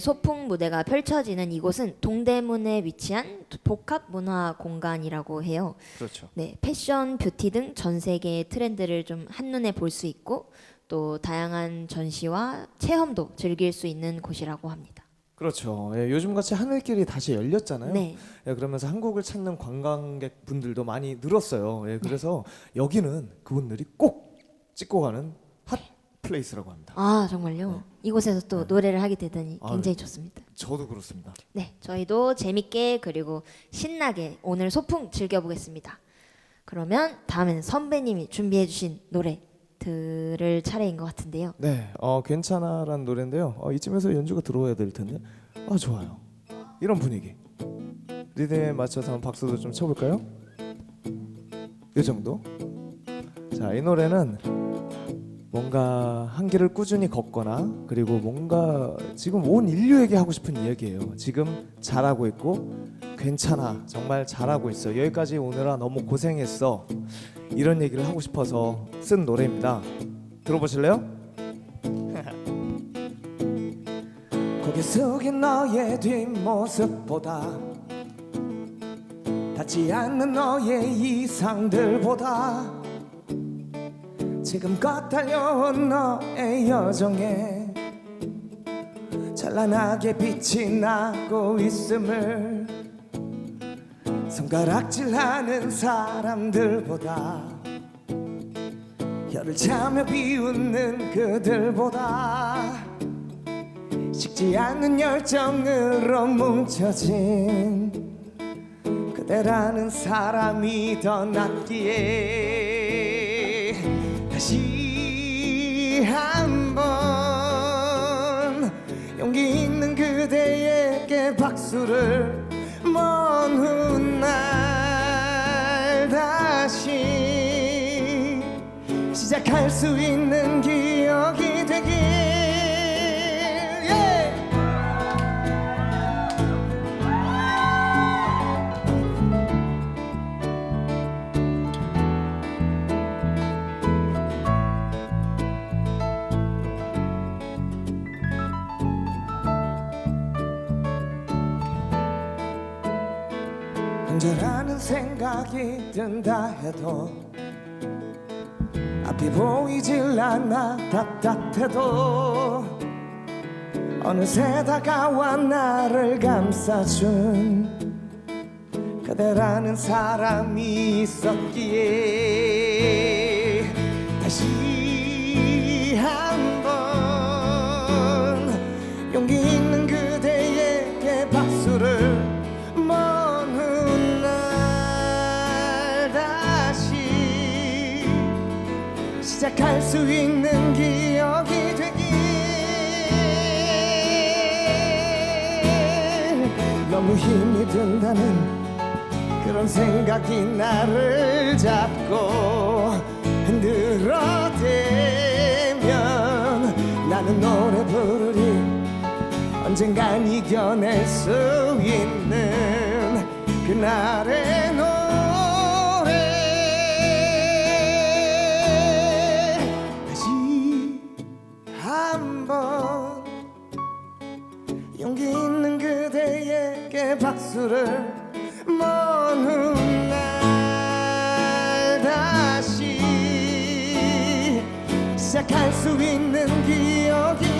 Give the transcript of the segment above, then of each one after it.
소풍 무대가 펼쳐지는 이곳은 동대문에 위치한 복합 문화 공간이라고 해요. 그렇죠. 네, 패션, 뷰티 등 전 세계의 트렌드를 좀 한눈에 볼 수 있고 또 다양한 전시와 체험도 즐길 수 있는 곳이라고 합니다. 그렇죠. 예, 요즘같이 하늘길이 다시 열렸잖아요. 네. 예, 그러면서 한국을 찾는 관광객 분들도 많이 늘었어요. 예, 그래서 여기는 그분들이 꼭 찍고 가는 핫 플레이스라고 합니다. 아, 정말요? 이곳에서 또 네. 노래를 하게 되다니 아유. 굉장히 좋습니다. 저도 그렇습니다. 네, 저희도 재밌게 그리고 신나게 오늘 소풍 즐겨보겠습니다. 그러면 다음에는 선배님이 준비해주신 노래 들을 차례인 것 같은데요. 네, 어, 괜찮아라는 노래인데요. 어, 이쯤에서 연주가 들어와야 될 텐데. 아 좋아요. 이런 분위기. 리듬에 맞춰서 한번 박수도 좀 쳐볼까요? 이 정도. 자, 이 노래는 뭔가 한 길을 꾸준히 걷거나 그리고 뭔가 지금 온 인류에게 하고 싶은 이야기예요. 지금 잘하고 있고 괜찮아 정말 잘하고 있어 여기까지 오느라 너무 고생했어 이런 얘기를 하고 싶어서 쓴 노래입니다. 들어보실래요? 고개 숙인 너의 뒷모습보다 닿지 않는 너의 이상들보다 지금껏 달려온 너의 여정에 찬란하게 빛이 나고 있음을 손가락질하는 사람들보다 혀를 차며 비웃는 그들보다 식지 않는 열정으로 뭉쳐진 그대라는 사람이 더 낫기에 다시 한번 용기 있는 그대에게 박수를 먼 훗날 다시 시작할 수 있는 기억이 되길 혼자라는 생각이 든다 해도 앞이 보이질 않아 답답해도 어느새 다가와 나를 감싸준 그대라는 사람이 있었기에 다시 한번 시작할 수 있는 기억이 되길. 너무 힘이 든다는 그런 생각이 나를 잡고 흔들어대면 나는 노래 부르리 언젠간 이겨낼 수 있는 그날의 먼 훗날 다시 시작할 수 있는 기억이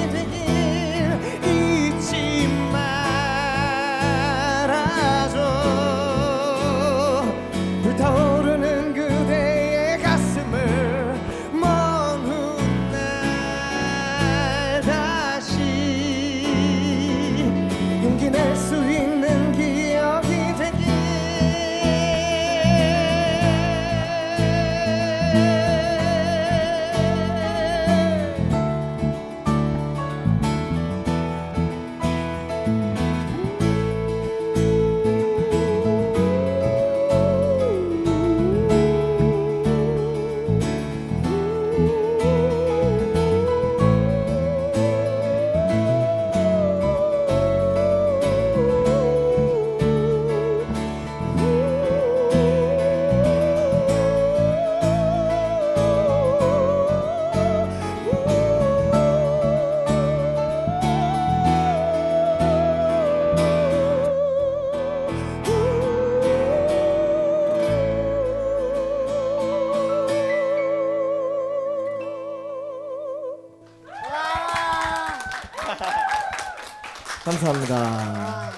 감사합니다. 아,